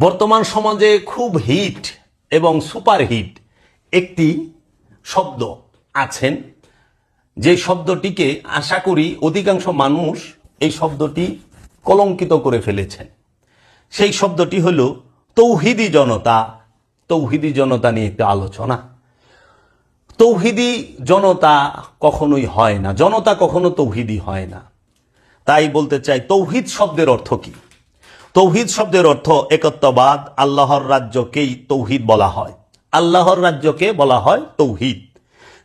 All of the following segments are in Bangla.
বর্তমান সমাজে খুব হিট এবং সুপার হিট একটি শব্দ আছেন। যে শব্দটিকে আশা করি অধিকাংশ মানুষ এই শব্দটি কলঙ্কিত করে ফেলেছেন। সেই শব্দটি হল তৌহিদি জনতা। তৌহিদি জনতা নিয়ে একটু আলোচনা। তৌহিদি জনতা কখনোই হয় না। জনতা কখনো তৌহিদি হয় না। তাই বলতে চাই তৌহিদ শব্দের অর্থ কি? তৌহিদ শব্দের অর্থ একত্ববাদ, আল্লাহর রাজ্যকেই তৌহিদ বলা হয়। আল্লাহর রাজ্যকে বলা হয় তৌহিদ।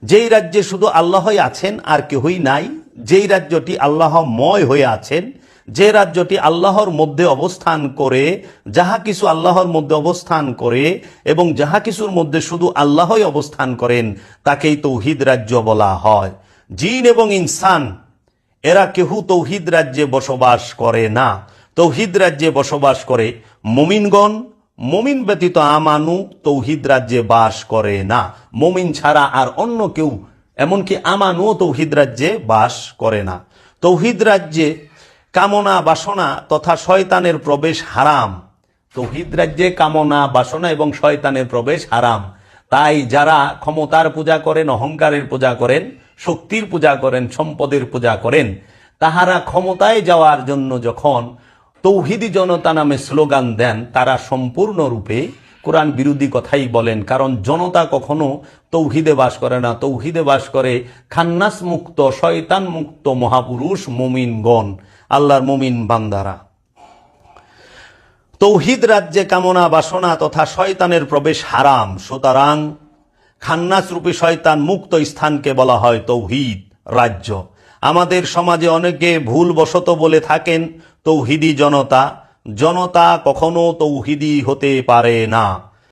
যেই রাজ্যে শুধু আল্লাহই আছেন, আর কেহই নাই, যেই রাজ্যটি আল্লাহময় হয়ে আছেন, যে রাজ্যটি আল্লাহর মধ্যে অবস্থান করে, যাহা কিছু আল্লাহর মধ্যে অবস্থান করে, এবং যাহা কিছুর মধ্যে শুধু আল্লাহই অবস্থান করেন, তাকেই তৌহিদ রাজ্য বলা হয়। জিন এবং ইনসান, এরা কেহু তৌহিদ রাজ্যে বসবাস করে না। তৌহিদ রাজ্যে বসবাস করে মুমিনগণ, মুমিন ব্যতীত আমানু তৌহিদ রাজ্যে বাস করে না। মুমিন ছাড়া আর অন্য কেউ, এমনকি আমানুও তৌহিদ রাজ্যে বাস করে না। তৌহিদ রাজ্যে কামনা বাসনা তথা শয়তানের প্রবেশ হারাম। তৌহিদ রাজ্যে কামনা বাসনা এবং শয়তানের প্রবেশ হারাম। তাই যারা ক্ষমতার পূজা করেন, অহংকারের পূজা করেন, শক্তির পূজা করেন, সম্পদের পূজা করেন, তাহারা ক্ষমতায় যাওয়ার জন্য যখন তৌহিদি জনতা নামে স্লোগান দেন তারা সম্পূর্ণরূপে কোরআন বিরোধী কথাই বলেন, কারণ জনতা কখনো তৌহিদে বাস করে না। তৌহিদে বাস করে খান্নাস মুক্ত, শয়তান মুক্ত মহাপুরুষ মুমিনগণ আল্লাহর মুমিন বান্দারা। তৌহিদ রাজ্যে কামনা, বাসনা তথা শয়তানের প্রবেশ হারাম। সুতরাং খান্নাস রূপী শয়তান মুক্ত স্থানকে বলা হয় তৌহিদ রাজ্য। আমাদের সমাজে অনেকে ভুলবশত বলে থাকেন তৌহিদি জনতা। জনতা কখনো তৌহিদি হতে পারে না।